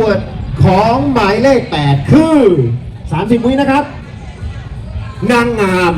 เวิร์ดของหมายเลข 8 คือ 30 วินะครับ นางงาม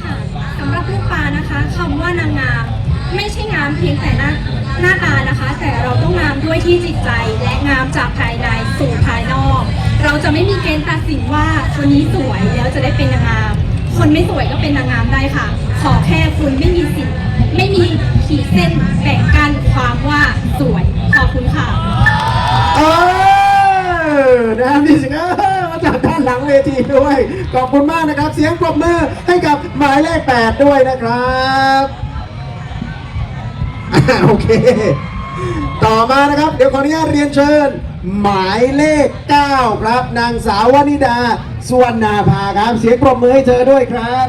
ค่ะสำหรับลูกปลานะคะคำว่านางงาม ไม่ใช่งามเพียงแต่หน้าหน้าตานะคะ แต่เราต้องงามด้วยที่จิตใจและงามจากภายในสู่ภายนอก เราจะไม่มีเกณฑ์ตัดสินว่าคนนี้สวยแล้วจะได้เป็นนางงาม คนไม่สวยก็เป็นนางงามได้ค่ะ ขอแค่คุณไม่มีสิทธิ์ไม่มีขีดเส้นแบ่งกั้นความว่าสวย ขอบคุณค่ะเออนะครับนี่สิเออมาจากด้านหลังเวทีด้วย ขอบคุณมากนะครับ เสียงปรบมือให้กับหมายเลข8ด้วยนะครับอ่าโอเค ต่อมานะครับ เดี๋ยวขออนุญาตเรียนเชิญ หมายเลข 9 ครับ นางสาววนิดา สวนนาภาครับ เสียงปรบมือให้เธอด้วยครับ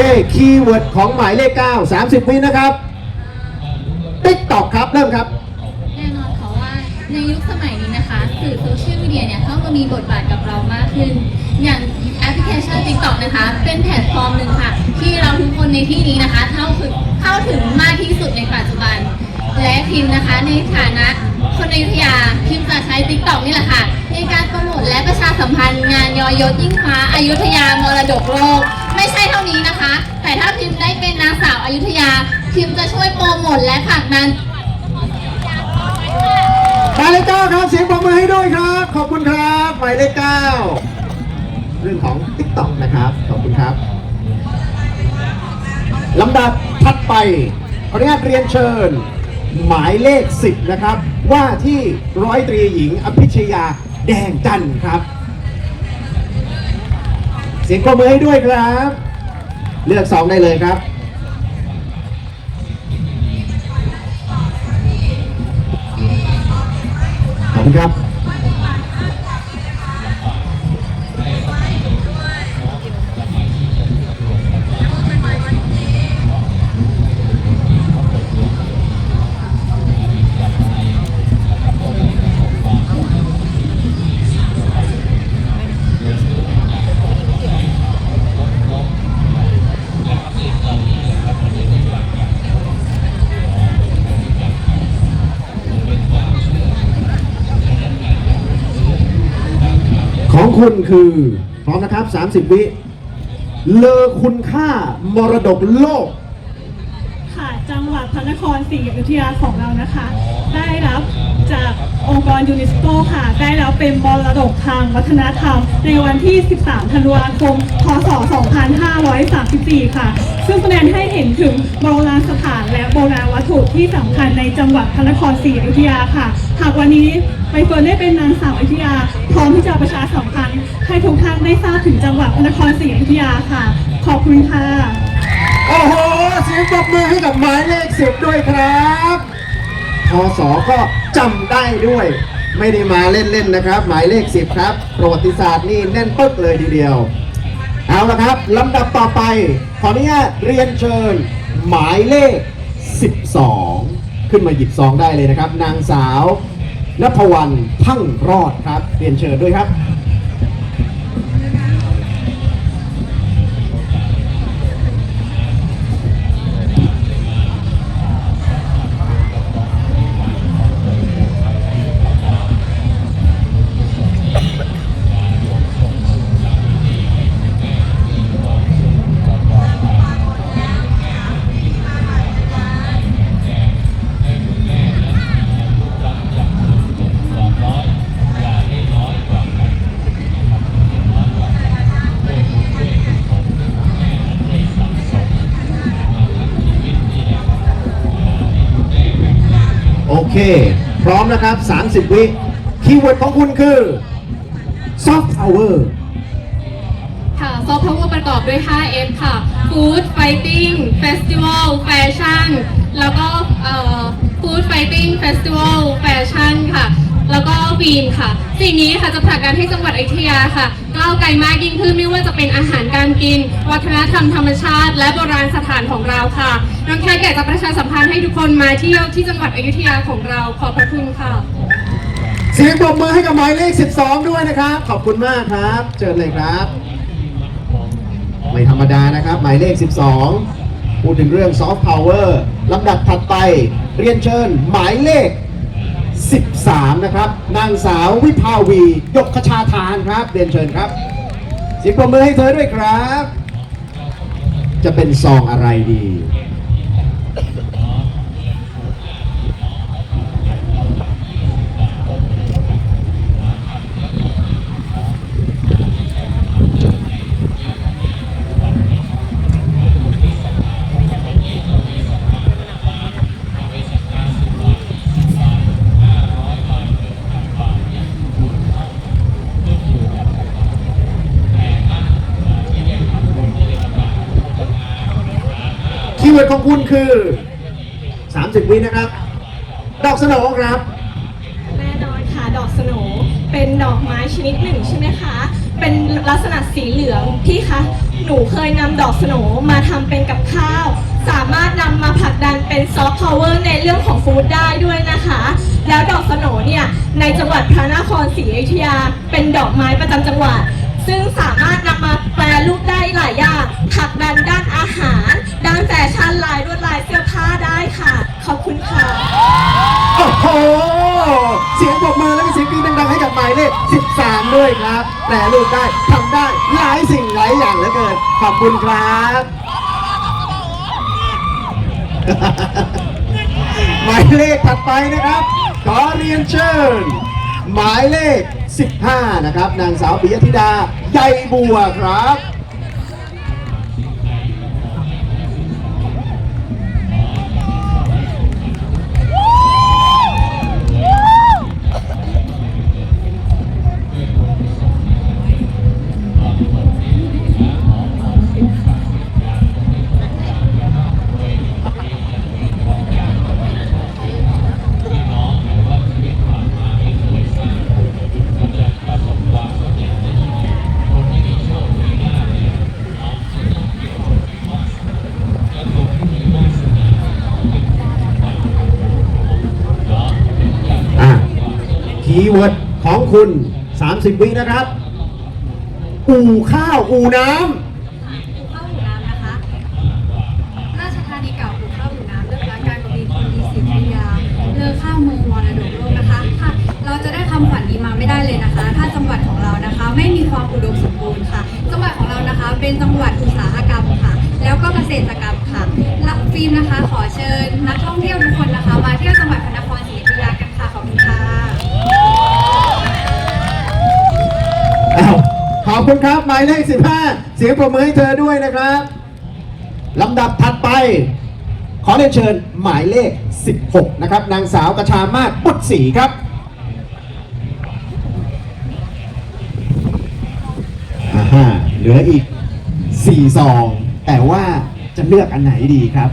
เคคีย์เวิร์ดของหมายเลข 9 30 วินะครับ ติ๊กตอกครับ เริ่มครับ แน่นอนค่ะว่าในยุคสมัยนี้นะคะ สื่อโซเชียลมีเดียเนี่ยเข้ามามีบทบาทกับเรามากขึ้น อย่างแอปพลิเคชัน TikTok นะคะ เป็นแพลตฟอร์มหนึ่งค่ะ ที่เราทุกคนในที่นี้นะคะ เข้าถึงเข้าถึงมากที่สุดในปัจจุบัน และพิมพ์นะคะในฐานะ คนอยุธยาพิมพ์จะใช้ TikTok นี่แหละค่ะในการโปรโมทและประชาสัมพันธ์งานยอยศยิ่งฟ้าอายุทยามรดกโลก ไม่ใช่เท่านี้นะคะ แต่ถ้าพิมพ์ได้เป็นนางสาวอายุทยา พิมพ์จะช่วยโปรโมทและผลักดันหมายเลขเก้าครับเสียงปรบมือให้ด้วยครับ ขอบคุณครับหมายเลขเก้าเรื่องของ t ิ k t o k นะครับขอบคุณครับลำดับถัดไปขออนุญาตเรียนเชิญ หมายเลข 10 นะครับ ว่าที่ร้อยตรีหญิงอภิชยาแดงจันทร์ครับ เสียงปรบมือให้ด้วยครับ เลือกสองได้เลยครับ ขอบคุณครับ คุณคือ พร้อมนะครับ 30 วิ เลอคุณค่ามรดกโลก นครศรีอยุธยาของเรานะคะ ได้รับจากองค์กรยูเนสโกค่ะ ได้รับเป็นมรดกทางวัฒนธรรม ในวันที่ 13 ธันวาคม พศ 2534 ค่ะ ซึ่งแสดงให้เห็นถึงโบราณสถานและโบราณวัตถุที่สำคัญในจังหวัดพระนครศรีอยุธยาค่ะ หากวันนี้ใบเฟิร์นได้เป็นนางสาวอยุธยา พร้อมที่จะประชาสัมพันธ์ให้ทุกท่านได้ทราบถึงจังหวัดพระนครศรีอยุธยาค่ะ ขอบคุณค่ะ โอ้โห สียงปรบมือให้กับหมายเลขสิบด้วยครับพศก็จำได้ด้วย ไม่ได้มาเล่นๆนะครับ หมายเลขสิบครับ ประวัติศาสตร์นี่แน่นปึ๊กเลยทีเดียว เอาละครับลำดับต่อไป ขออนุญาตเรียนเชิญ หมายเลข 12 ขึ้นมาหยิบซองได้เลยนะครับ นางสาวนภวรรณพังรอดครับ เรียนเชิญด้วยครับ โอเค พร้อมนะครับ 30 วิคีย์เวิร์ดของคุณคือ soft power ค่ะ ซอฟต์พาวเวอร์ประกอบด้วย 5F ค่ะ Food Fighting Festival Fashion แล้วก็ Food Fighting Festival Fashion ค่ะ แล้วก็วีนค่ะ สิ่งนี้ค่ะจะผลักดันให้จังหวัดอยุธยาค่ะก้าวไกลมากยิ่งขึ้นไม่ว่าจะเป็นอาหารการกิน วัฒนธรรมธรรมชาติ และโบราณสถานของเราค่ะน้องแคทอยากจะประชาสัมพันธ์ให้ทุกคนมาเที่ยวที่จังหวัดอยุธยาของเราขอบพระคุณค่ะเสียงปรบมือให้กับหมายเลข 12 ด้วยนะครับ ขอบคุณมากครับเชิญเลยครับไม่ธรรมดานะครับ หมายเลข 12 พูดถึงเรื่องซอฟต์พาวเวอร์ลำดับถัดไปเรียนเชิญหมายเลข 3 นะครับ นางสาววิภาวี ยกขชาทานครับเรียนเชิญครับเสียงปรบมือให้เธอด้วยครับ จะเป็นซองอะไรดี วิร์ดของคุณคือ 30 วินะครับ ดอกสโหนครับ แน่นอนค่ะ ดอกสโหนเป็นดอกไม้ชนิดหนึ่งใช่ไหมคะ เป็นลักษณะสีเหลืองพี่คะ หนูเคยนำดอกสโหนมาทำเป็นกับข้าว สามารถนำมาผลักดันเป็นซอฟต์พาวเวอร์ในเรื่องของฟู้ดได้ด้วยนะคะ แล้วดอกสโหนเนี่ย ในจังหวัดพระนครศรีอยุธยา เป็นดอกไม้ประจำจังหวัด ซึ่งสามารถนำมาแปรรูปได้หลายอย่างผลักดันด้านอาหาร ด้วยครับ แปลรูปได้ทำได้หลายสิ่งหลายอย่างเหลือเกิน ขอบคุณครับ หมายเลขถัดไปนะครับ ขอเรียนเชิญ หมายเลข 15 นะครับ นางสาวปิยธิดาใยบัวครับ ย์เวิร์ดของคุณ 30 วินะครับ อู่ข้าวอู่น้ำอู่ข้าวอู่น้ำนะคะ ราชธานีเก่าอู่ข้าวอู่น้ำเลือกร้านการกวีคนดีสิทธิวิทยาเลือกข้าวเมืองมรดกโลกนะคะค่ะเราจะได้คำขวัญนี้มาไม่ได้เลยนะคะ ถ้าจังหวัดของเรานะคะ ไม่มีความอุดมสมบูรณ์ค่ะ จังหวัดของเรานะคะ เป็นจังหวัดอุตสาหกรรมค่ะ แล้วก็เกษตรกรรมค่ะและฟิล์มนะคะ ขอเชิญนักท่องเที่ยวทุกคน คุณครับ หมายเลข 15 เสียงปรบมือให้เธอด้วยนะครับลำดับถัดไป ขอเรียนเชิญหมายเลข 16 นะครับ นางสาวกระชามาศบุตรศรีครับอ่าฮะเหลืออีก 4 ซอง แต่ว่าจะเลือกอันไหนดีครับ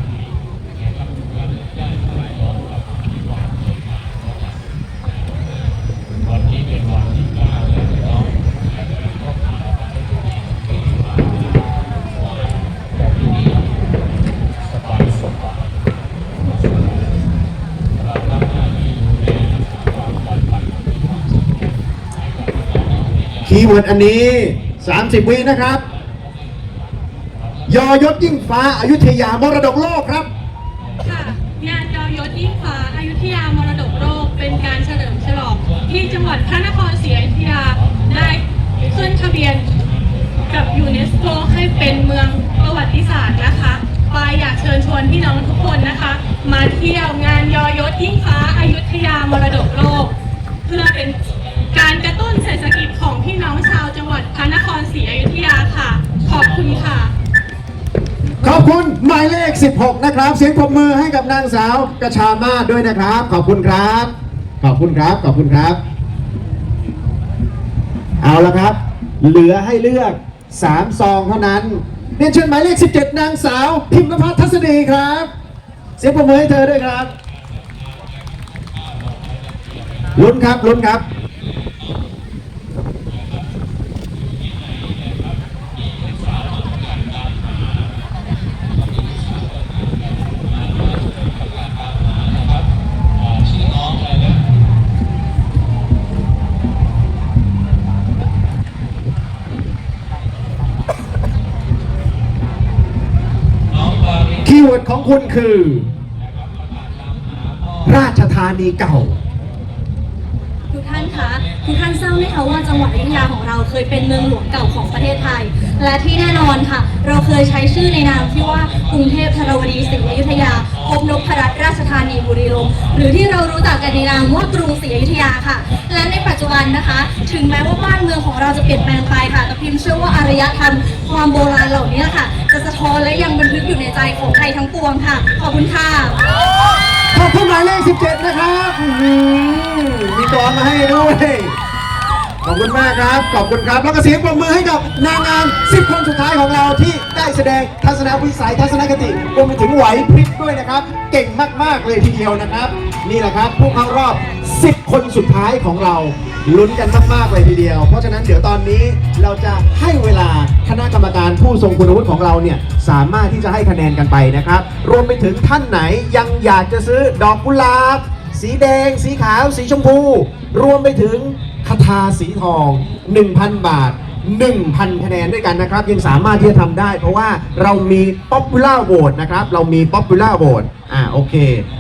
คีย์เวิร์ดอันนี้ 30 วินะครับ ยอยศยิ่งฟ้าอายุทยามรดกโลกครับ ค่ะ งานยอยศยิ่งฟ้าอายุทยามรดกโลก เป็นการเฉลิมฉลองที่จังหวัดพระนครศรีอยุธยาได้ขึ้นทะเบียนกับยูเนสโกให้เป็นเมืองประวัติศาสตร์นะคะปายอยากเชิญชวนพี่น้องทุกคนนะคะ มาเที่ยวงานยอยศยิ่งฟ้าอายุทยามรดกโลก เพื่อเป็น การกระตุ้นเศรษฐกิจของพี่น้องชาวจังหวัดพระนครศรีอยุธยาค่ะ ขอบคุณค่ะ ขอบคุณหมายเลข 16 นะครับ เสียงปรบมือให้กับนางสาวกระชามาศด้วยนะครับ ขอบคุณครับ ขอบคุณครับ ขอบคุณครับ เอาละครับ เหลือให้เลือก 3 ซองเท่านั้นเรียนเชิญหมายเลข 17 นางสาว พิมพ์นภัทรทัศนีครับ เสียงปรบมือให้เธอด้วยครับลุ้นครับลุ้นครับ คุณคือ ราชธานีเก่า ทุกท่านคะ ทุกท่านทราบไหมคะว่าจังหวัดอยุธยาของเราเคยเป็นเมืองหลวงเก่าของประเทศไทย และที่แน่นอนค่ะ เราเคยใช้ชื่อในนามที่ว่ากรุงเทพธนวดีศรีอยุธยาพบนพรัตน์ราชธานีบุรีรัมย์หรือที่เรารู้จักกันในนามว่ากรุงศรีอยุธยาค่ะ และในปัจจุบันนะคะ ถึงแม้ว่าบ้านเมืองของเราจะเปลี่ยนแปลงไปค่ะแต่พิมเชื่อว่าอารยธรรมความโบราณเหล่านี้ค่ะ จะสะท้อนและยังบันทึกอยู่ในใจของไทยทั้งปวงค่ะ ขอบคุณค่ะ ขอบคุณหมายเลข 17 นะครับมีกอนมาให้ด้วย ขอบคุณมากครับ ขอบคุณครับ แล้วก็เสียงปรบมือให้กับนางงาม 10 คนสุดท้ายของเราที่ได้แสดงทัศนวิสัยทัศนคติรวมไปถึงไหวพริบด้วยนะครับ เก่งมาก ๆ เลยทีเดียวนะครับ นี่แหละครับผู้เข้ารอบ 10 คนสุดท้ายของเราลุ้นกันมากๆเลยทีเดียว เพราะฉะนั้นเดี๋ยวตอนนี้เราจะให้เวลาคณะกรรมการผู้ทรงคุณวุฒิของเราเนี่ยสามารถที่จะให้คะแนนกันไปนะครับ รวมไปถึงท่านไหนยังอยากจะซื้อดอกกุหลาบ สีแดง สีขาว สีชมพู รวมไปถึงคาถาสีทอง 1,000 บาท 1,000 คะแนนด้วยกันนะครับ ยังสามารถที่จะทำได้ เพราะว่าเรามี popular vote นะครับ เรามี popular vote อ่าโอเค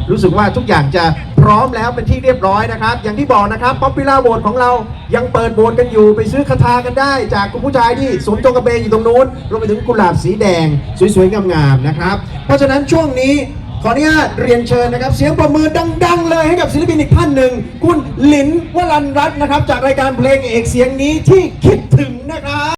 รู้สึกว่าทุกอย่างจะพร้อมแล้วเป็นที่เรียบร้อยนะครับ อย่างที่บอกนะครับ popular vote ของเรายังเปิดโหวตกันอยู่ไปซื้อคาถากันได้ จากคุณผู้ชายที่สวมจงกระเบนอยู่ตรงนู้นรวมไปถึงกุหลาบสีแดง สวยๆงามๆนะครับ เพราะฉะนั้นช่วงนี้ ออนุญาตเรียนเชิญนะครับ เสียงประมือดัง ๆ เลยให้กับศิลปินอีกท่านหนึ่ง คุณหลินวรันรัตน์นะครับ จากรายการเพลงเอกเสียงนี้ที่คิดถึงนะครับ